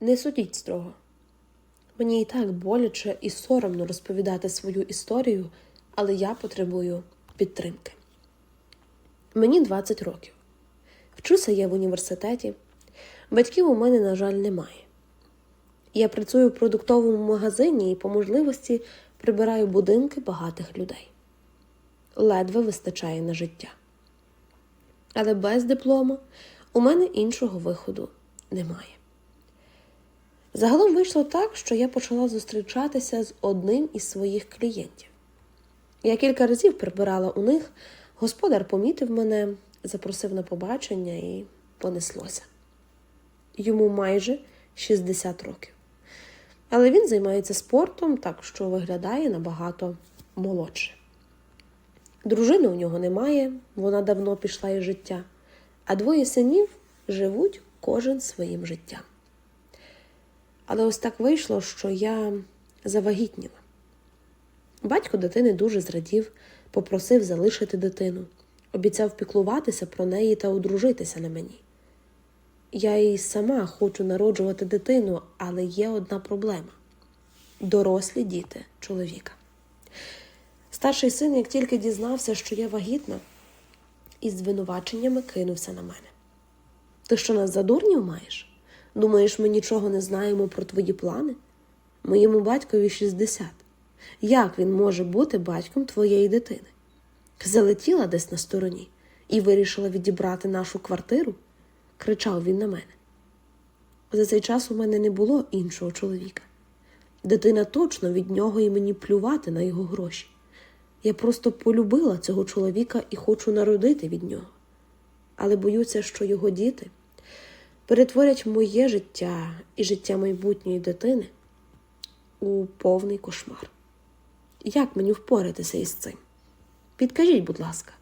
Не судіть строго. Мені і так боляче і соромно розповідати свою історію, але я потребую підтримки. Мені 20 років. Вчуся я в університеті. Батьків у мене, на жаль, немає. Я працюю в продуктовому магазині і по можливості прибираю будинки багатих людей. Ледве вистачає на життя. Але без диплому у мене іншого виходу немає. Загалом вийшло так, що я почала зустрічатися з одним із своїх клієнтів. Я кілька разів прибирала у них, господар помітив мене, запросив на побачення і понеслося. Йому майже 60 років. Але він займається спортом, так що виглядає набагато молодше. Дружини у нього немає, вона давно пішла із життя, а двоє синів живуть кожен своїм життям. Але ось так вийшло, що я завагітніла. Батько дитини дуже зрадів, попросив залишити дитину, обіцяв піклуватися про неї та одружитися на мені. Я і сама хочу народжувати дитину, але є одна проблема дорослі діти чоловіка. Старший син, як тільки дізнався, що я вагітна, із звинуваченнями кинувся на мене. Ти що нас за дурнів маєш? Думаєш, ми нічого не знаємо про твої плани? Моєму батькові 60. Як він може бути батьком твоєї дитини? Залетіла десь на стороні і вирішила відібрати нашу квартиру? кричав він на мене. За цей час у мене не було іншого чоловіка. Дитина точно від нього і мені плювати на його гроші. Я просто полюбила цього чоловіка і хочу народити від нього. Але боюся, що його діти перетворять моє життя і життя майбутньої дитини у повний кошмар. Як мені впоратися із цим? Підкажіть, будь ласка.